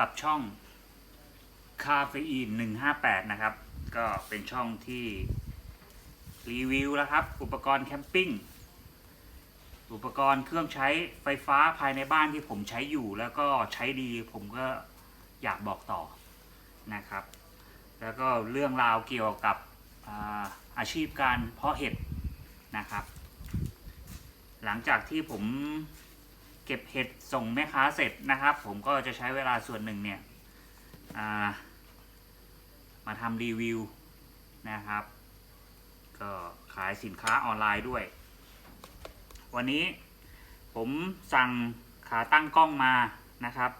กับช่องคาเฟอีน158 นะครับ ก็เป็นช่องที่รีวิวแล้วครับ อุปกรณ์แคมปิ้ง อุปกรณ์เครื่องใช้ไฟฟ้าภายในบ้านที่ผมใช้อยู่แล้วก็ใช้ดีผมก็อยากบอกต่อนะครับ แล้วก็เรื่องราวเกี่ยวกับอาอาชีพการเพาะเห็ดนะครับ หลังจากที่ผม เก็บเห็ดส่งแม่ค้าเสร็จนะครับ ผมก็จะใช้เวลาส่วนหนึ่งเนี่ยามาทำรีวิวนะครับ ก็ขายสินค้าออนไลน์ด้วย วันนี้ผมสั่งขาตั้งกล้องมานะครับ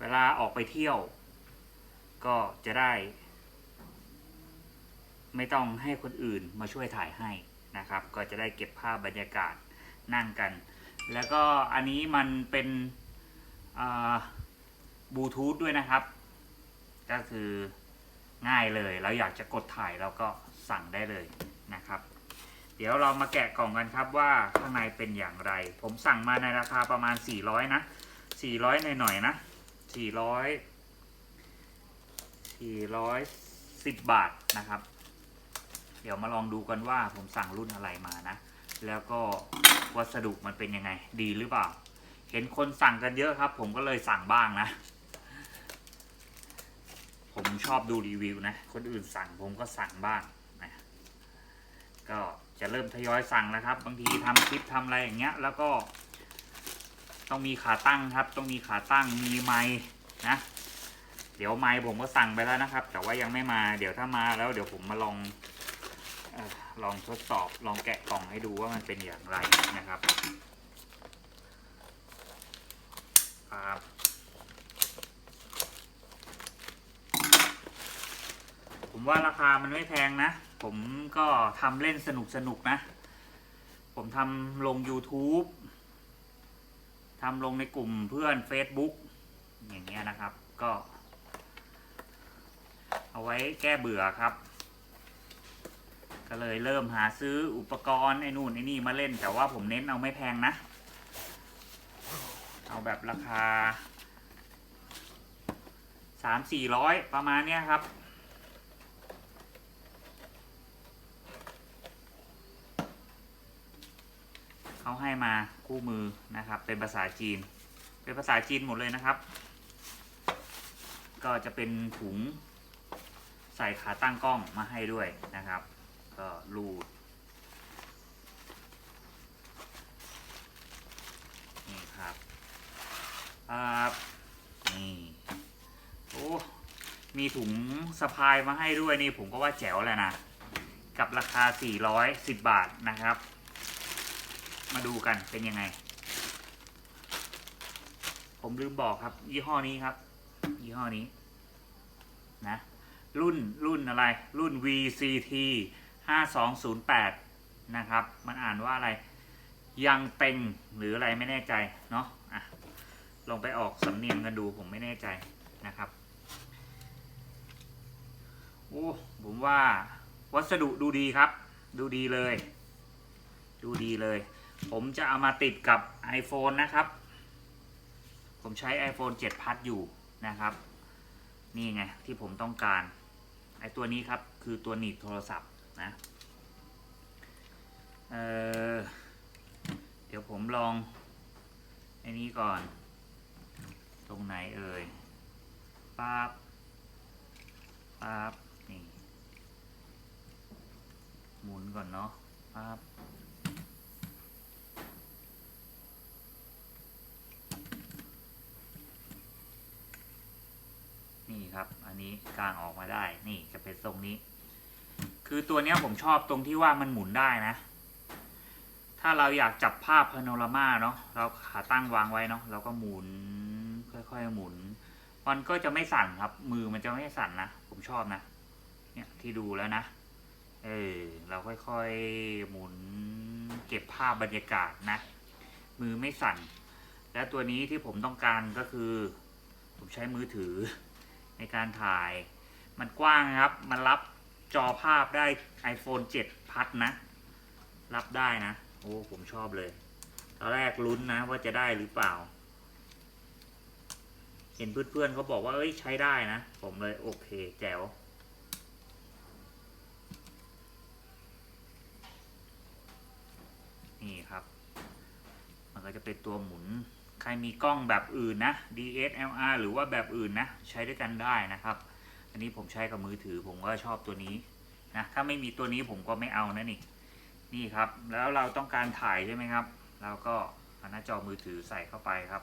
เวลาออกไปเที่ยว ก็จะได้ ไม่ต้องให้คนอื่นมาช่วยถ่ายให้นะครับ ก็จะได้เก็บภาพบรรยากาศนั่งกัน แล้วก็อันนี้มันเป็นบลูทูธด้วยนะครับ ก็คือง่ายเลยเราอยากจะกดถ่ายเราก็สั่งได้เลยนะครับ เดี๋ยวเรามาแกะกล่องกันครับว่าข้างในเป็นอย่างไร ผมสั่งมาในราคาประมาณ 400 นะ 400 หน่อยๆนะ 400 410 บาทนะครับ เดี๋ยวมาลองดูกันว่าผมสั่งรุ่นอะไรมานะ แล้วก็วัสดุมันเป็นยังไง ดีหรือเปล่า เห็นคนสั่งกันเยอะครับ ผมก็เลยสั่งบ้างนะ ผมชอบดูรีวิวนะ คนอื่นสั่งผมก็สั่งบ้างนะก็จะเริ่มทยอยสั่งนะครับ บางทีทำคลิปทำอะไรอย่างเงี้ย แล้วก็ ต้องมีขาตั้งครับ ต้องมีขาตั้งมีไม้นะเดี๋ยวไม้ผมก็สั่งไปแล้วนะครับ แต่ว่ายังไม่มา เดี๋ยวถ้ามาแล้วเดี๋ยวผมมาลอง ลองทดสอบลองแกะกล่องให้ดูว่ามันเป็นอย่างไรนะครับครับผมว่าราคามันไม่แพงนะ ผมก็ทำเล่นสนุกสนุกๆนะ ผมทำลง YouTube ทำลงในกลุ่มเพื่อน Facebook อย่างเงี้ยนะครับ ก็ เอาไว้แก้เบื่อครับ ก็เลยเริ่มหาซื้ออุปกรณ์ไอ้นู่นไอ้นี่มาเล่น แต่ว่าผมเน้นเอาไม่แพงนะ เอาแบบราคาสามสี่ร้อยประมาณเนี้ยครับ เขาให้มาคู่มือนะครับ เป็นภาษาจีน เป็นภาษาจีนหมดเลยนะครับ ก็จะเป็นถุงใส่ขาตั้งกล้องมาให้ด้วยนะครับ ก็รูดนี่ครับครับนี่โอ้มีถุงสะพายมาให้ด้วยนี่ผมก็ว่าแจ๋วแล้วนะ กับราคา 410 บาทนะครับ มาดูกันเป็นยังไง ผมลืมบอกครับ ยี่ห้อนี้ครับ ยี่ห้อนี้นะรุ่นรุ่นอะไรรุ่น VCT 5208 นะครับ มันอ่านว่าอะไร ยังเต็งหรืออะไรไม่แน่ใจเนาะอะลองไปออกสำเนียงกันดูผมไม่แน่ใจนะครับ โอ้ผมว่าวัสดุดูดีครับ ดูดีเลย ดูดีเลย ผมจะเอามาติดกับ iPhone นะครับ ผมใช้ iPhone 7 Plus อยู่นะครับ นี่ไงที่ผมต้องการไอตัวนี้ครับ คือตัวหนีบโทรศัพท์ นะเออเดี๋ยวผมลองไอ้นี้ก่อน ตรงไหนเอ่ยปั๊บปั๊บนี่หมุนก่อนเนาะปั๊บนี่ครับ อันนี้กางออกมาได้ นี่จะเป็นทรงนี้ คือตัวเนี้ยผมชอบตรงที่ว่ามันหมุนได้นะ ถ้าเราอยากจับภาพพาโนรามาเนาะเราขาตั้งวางไว้เนาะเราก็หมุนค่อยๆหมุน มันก็จะไม่สั่นครับ มือมันจะไม่สั่นนะ ผมชอบนะ เนี่ยที่ดูแล้วนะ เออเราค่อยๆหมุนเก็บภาพบรรยากาศนะ มือไม่สั่น และตัวนี้ที่ผมต้องการก็คือ ผมใช้มือถือในการถ่าย มันกว้างครับ มันรับ จอภาพได้ iPhone 7 พัดนะ รับได้นะ โอ้ ผมชอบเลยตอนแรกลุ้นนะว่าจะได้หรือเปล่า เห็นเพื่อนๆเขาบอกว่าเอ้ยใช้ได้นะ ผมเลยโอเคแจ๋วนี่ครับ มันก็จะเป็นตัวหมุน ใครมีกล้องแบบอื่นนะ DSLR หรือว่าแบบอื่นนะ ใช้ด้วยกันได้นะครับ อันนี้ผมใช้กับมือถือผมก็ชอบตัวนี้นะถ้าไม่มีตัวนี้ผมก็ไม่เอานะนี่นี่ครับ แล้วเราต้องการถ่ายใช่ไหมครับเราก็เอาหน้าจอมือถือใส่เข้าไปครับ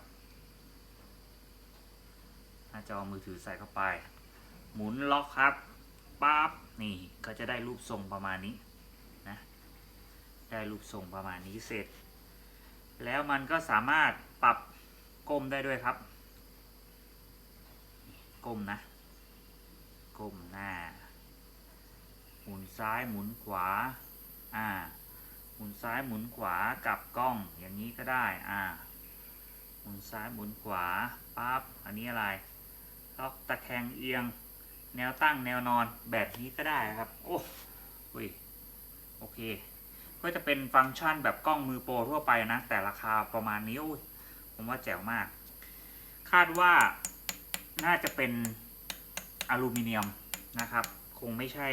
หน้าจอมือถือใส่เข้าไป หมุนล็อกครับปั๊บนี่ก็จะได้รูปทรงประมาณนี้นะได้รูปทรงประมาณนี้เสร็จ แล้วมันก็สามารถปรับก้มได้ด้วยครับ ก้มนะ ก้มหน้า หมุนซ้ายหมุนขวา อ่า หมุนซ้ายหมุนขวากลับกล้องอย่างนี้ก็ได้ อ่า หมุนซ้ายหมุนขวาปั๊บ อันนี้อะไร ล็อกตะแคงเอียง แนวตั้งแนวนอนแบบนี้ก็ได้ครับ โอ้ยโอเค ก็จะเป็นฟังก์ชันแบบกล้องมือโปรทั่วไปนะ แต่ราคาประมาณนี้ผมว่าแจ๋วมาก คาดว่าน่าจะเป็น อลูมิเนียมนะครับ คงไม่ใช่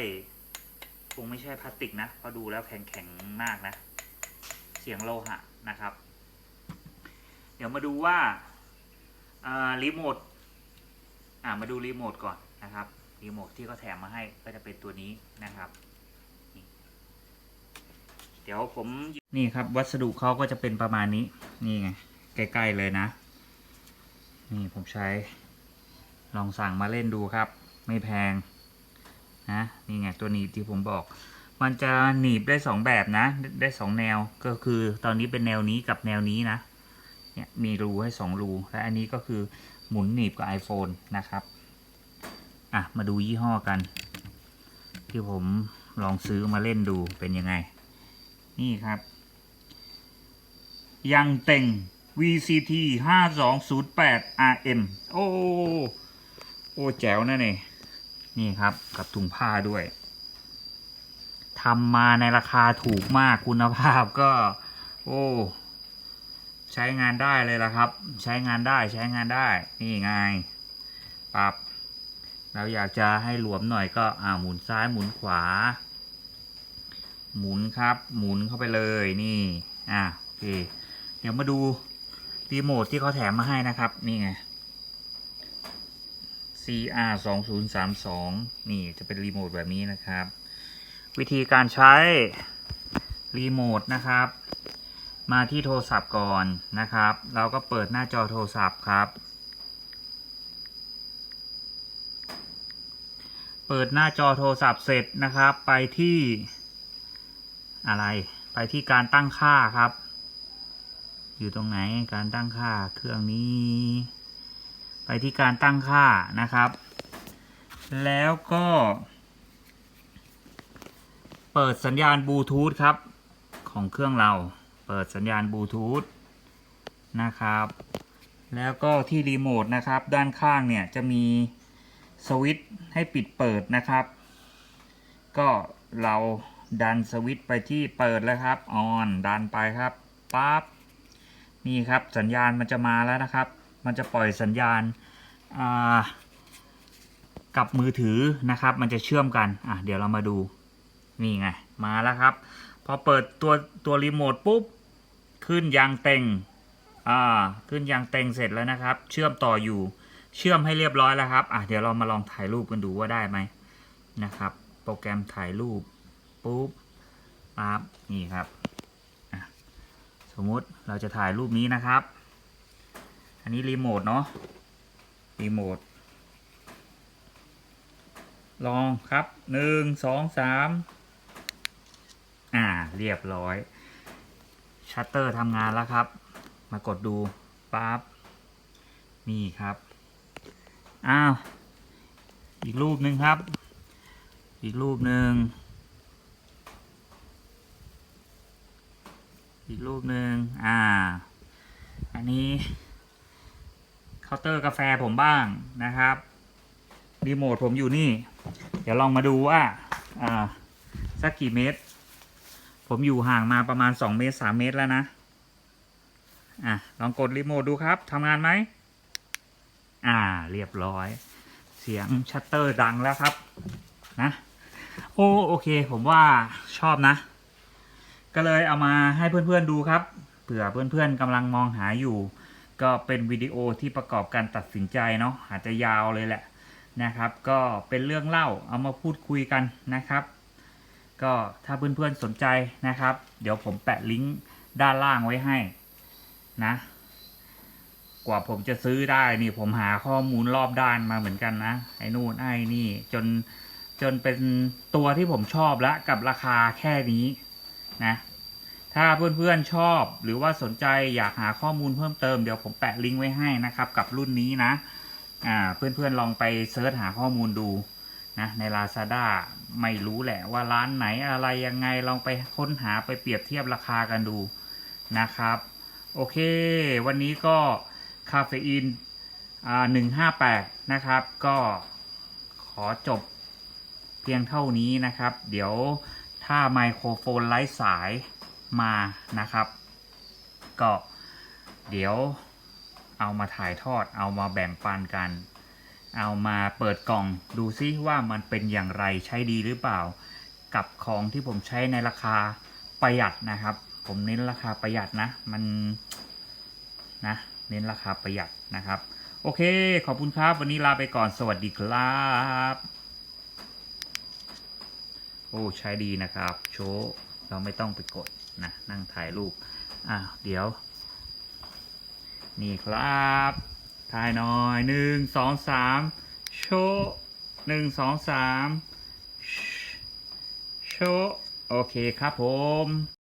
คงไม่ใช่พลาสติกนะเพราะดูแล้วแข็งแข็งๆมากนะ เสียงโลหะนะครับ เดี๋ยวมาดูว่าารีโมทมาดูรีโมทก่อนนะครับรีโมทที่เขาแถมมาให้ก็จะเป็นตัวนี้นะครับเดี๋ยวผมนี่ครับ วัสดุเขาก็จะเป็นประมาณนี้ นี่ไงใกล้ๆเลยนะ นี่ผมใช้ลองสั่งมาเล่นดูครับ ไม่แพงนะนี่ไงตัวหนีบที่ผมบอก มันจะหนีบได้สองแบบนะ ได้สองแนวก็คือตอนนี้เป็นแนวนี้กับแนวนี้นะเนี่ยมีรูให้สองรูและอันนี้ก็คือหมุนหนีบกับ iPhone นะครับอะมาดูยี่ห้อกัน ที่ผมลองซื้อมาเล่นดูเป็นยังไง นี่ครับยังเต็ง VCT 5208 RM โอ้ โอ้ แจ๋วนะเนี่ย นี่ครับกับถุงผ้าด้วยทำมาในราคาถูกมากคุณภาพก็ โอ้ใช้งานได้เลยละครับ ใช้งานได้ใช้งานได้นี่ไงปรับเราอยากจะให้หลวมหน่อยก็อ่าหมุนซ้ายหมุนขวา หมุนครับ หมุนเข้าไปเลยนี่อ่าโอเค เดี๋ยวมาดูรีโมทที่เขาแถมมาให้นะครับ นี่ไง CR 2 0 3 2นี่จะเป็นรีโมทแบบนี้นะครับ วิธีการใช้รีโมทนะครับ มาที่โทรศัพท์ก่อนนะครับ เราก็เปิดหน้าจอโทรศัพท์ครับ เปิดหน้าจอโทรศัพท์เสร็จนะครับ ไปที่อะไร ไปที่การตั้งค่าครับ อยู่ตรงไหนการตั้งค่าเครื่องนี้ ไปที่การตั้งค่านะครับ แล้วก็ เปิดสัญญาณบลูทูธครับ ของเครื่องเรา เปิดสัญญาณบลูทูธนะครับ แล้วก็ที่รีโมทนะครับ ด้านข้างเนี่ยจะมีสวิตช์ให้ปิดเปิดนะครับ ก็เราดันสวิตช์ไปที่เปิดแล้วครับออนดันไปครับปั๊บนี่ครับสัญญาณมันจะมาแล้วนะครับ มันจะปล่อยสัญญาณากับมือถือนะครับ มันจะเชื่อมกันอะเดี๋ยวเรามาดูนี่ไงมาแล้วครับ พอเปิดตัวตัวรีโมทปุ๊บขึ้นยางเต็งอ่าขึ้นยางเต็งเสร็จแล้วนะครับ เชื่อมต่ออยู่เชื่อมให้เรียบร้อยแล้วครับอะเดี๋ยวเรามาลองถ่ายรูปกันดูว่าได้ไหมนะครับ โปรแกรมถ่ายรูปปุ๊บปั๊บนี่ครับสมมุติเราจะถ่ายรูปนี้นะครับ อันนี้รีโมทเนาะรีโมทลองครับหนึ่งสองสามอ่าเรียบร้อย ชัตเตอร์ทำงานแล้วครับ มากดดูปั๊บนี่ครับ อ้าว อีกรูปหนึ่งครับ อีกรูปหนึ่งอีกรูปหนึ่งอ่า อันนี้ เคาน์เตอร์กาแฟผมบ้างนะครับรีโมทผมอยู่นี่ เดี๋ยวลองมาดูว่าอ่าสักกี่เมตร ผมอยู่ห่างมาประมาณ 2 เมตร 3 เมตรแล้วนะ อะ ลองกดรีโมทดูครับทำงานไหม อ่า เรียบร้อย เสียงชัตเตอร์ดังแล้วครับ นะ โอ้โอเค ผมว่าชอบนะ ก็เลยเอามาให้เพื่อนๆดูครับ เผื่อเพื่อนๆกำลังมองหาอยู่ ก็เป็นวิดีโอที่ประกอบการตัดสินใจเนาะอาจจะยาวเลยแหละนะครับ ก็เป็นเรื่องเล่าเอามาพูดคุยกันนะครับ ก็ถ้าเพื่อนๆสนใจนะครับ เดี๋ยวผมแปะลิงก์ด้านล่างไว้ให้นะ กว่าผมจะซื้อได้นี่ผมหาข้อมูลรอบด้านมาเหมือนกันนะไอ้นู่นไอ้นี่จนจนเป็นตัวที่ผมชอบแล้วกับราคาแค่นี้นะ ถ้าเพื่อนๆชอบหรือว่าสนใจอยากหาข้อมูลเพิ่มเติมเดี๋ยวผมแปะลิงก์ไว้ให้นะครับกับรุ่นนี้นะอ่าเพื่อนๆลองไปเซิร์ชหาข้อมูลดูนะใน Lazada ไม่รู้แหละว่าร้านไหนอะไรยังไงลองไปค้นหาไปเปรียบเทียบราคากันดูนะครับ โอเค วันนี้ก็คาเฟอีนอ่าหนึ่งห้าแปดนะครับ ก็ขอจบเพียงเท่านี้นะครับ เดี๋ยวถ้าไมโครโฟนไร้สาย มานะครับ ก็เดี๋ยวเอามาถ่ายทอด เอามาแบ่งปันกัน เอามาเปิดกล่องดูซิว่ามันเป็นอย่างไรใช้ดีหรือเปล่า กับของที่ผมใช้ในราคาประหยัดนะครับ ผมเน้นราคาประหยัดนะมันนะเน้นราคาประหยัดนะครับ โอเค ขอบคุณครับ วันนี้ลาไปก่อนสวัสดีครับโอ้ใช้ดีนะครับ โชว์เราไม่ต้องไปกด นะนั่งถ่ายรูปอะเดี๋ยว นี่ครับ ถ่ายหน่อยหนึ่งสองสามโชว์หนึ่งสองสามโชว์โอเคครับผม